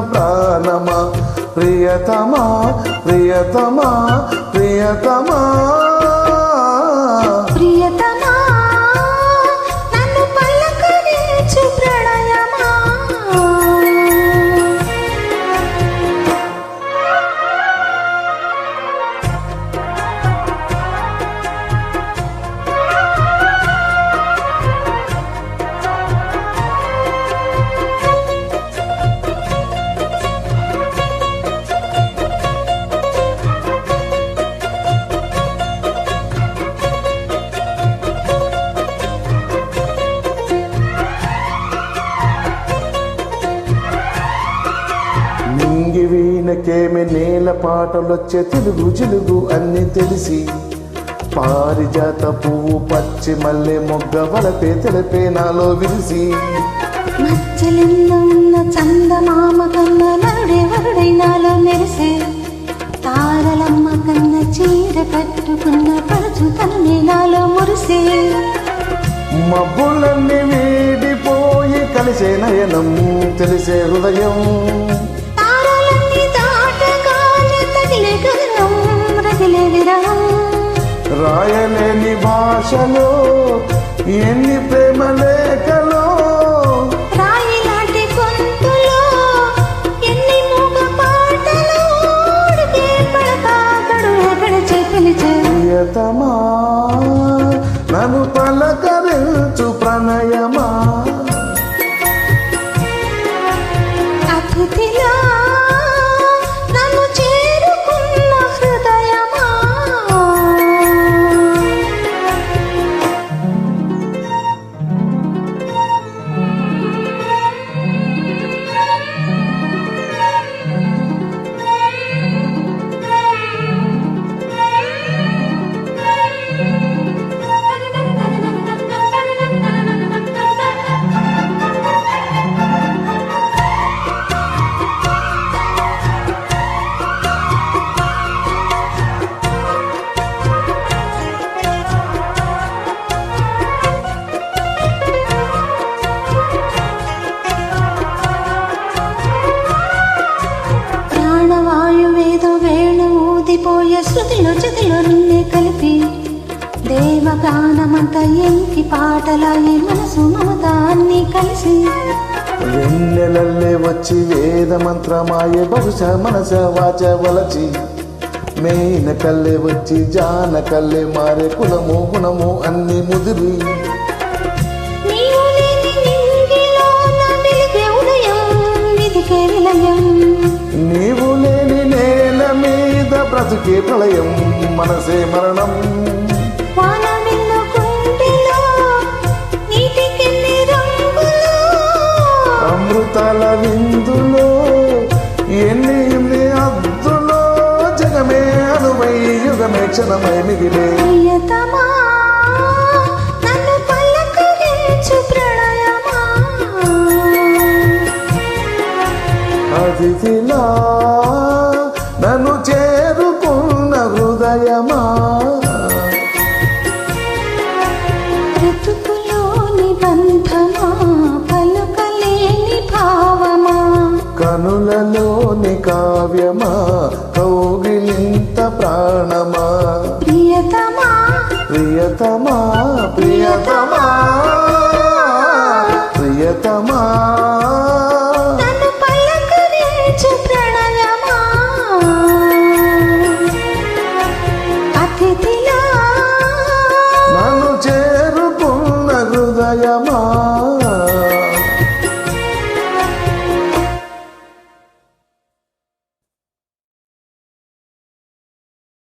ప్రాణమా ప్రియతమా ప్రియతమా ప్రియతమా. నింగి వీణకేమి నేల పాటలొచ్చే తెలుగు జిలుగు అన్ని తెలిసి. పారిజాత పువ్వు పచ్చి మల్లె మొగ్గ వలపే తెలిపే నాలో విరిసి. మచ్చలెన్నో ఉన్న చందమామ కన్న నరుడే వరుడై నాలో మెరిసే. తారలమ్మ కన్న చీర కట్టుకున్న పరచు కన్నే నాలో మురిసే. మబ్బులన్నీ వీడిపోయి కలిసే నయనం తెలిసే హృదయం. రగిలే రాయలేని భాషలో ఎన్ని ప్రేమలే ఊదిపోయే శృతిలో జతిలో నిన్నే కలిపి దేవగానమంత ఎంకి పాటలాయి మనసు మమత అన్ని కలిసి. వెన్నెలల్లే వచ్చి వేద మంత్రమాయే బహుశా మనస వాచ వలచి. మేన కల్లే వచ్చి జాన కల్లే మారే కులము గుణము అన్ని ముదిరి. ఉదయం బ్రతుకే ప్రళయం మనసే మరణం. అమృతాల విందులో ఎన్ని ఎన్ని అద్దులో జగమే అనువై యుగమే క్షణమై మిగిలే. అతిథిలా హృదయమా ఋతుకులోని బంధమా పలుకలేని భావమా? కనులలోని కావ్యమా కౌగిలింత ప్రాణమా? ప్రియతమా? ప్రియతమా ప్రియతమా? ప్రియతమా?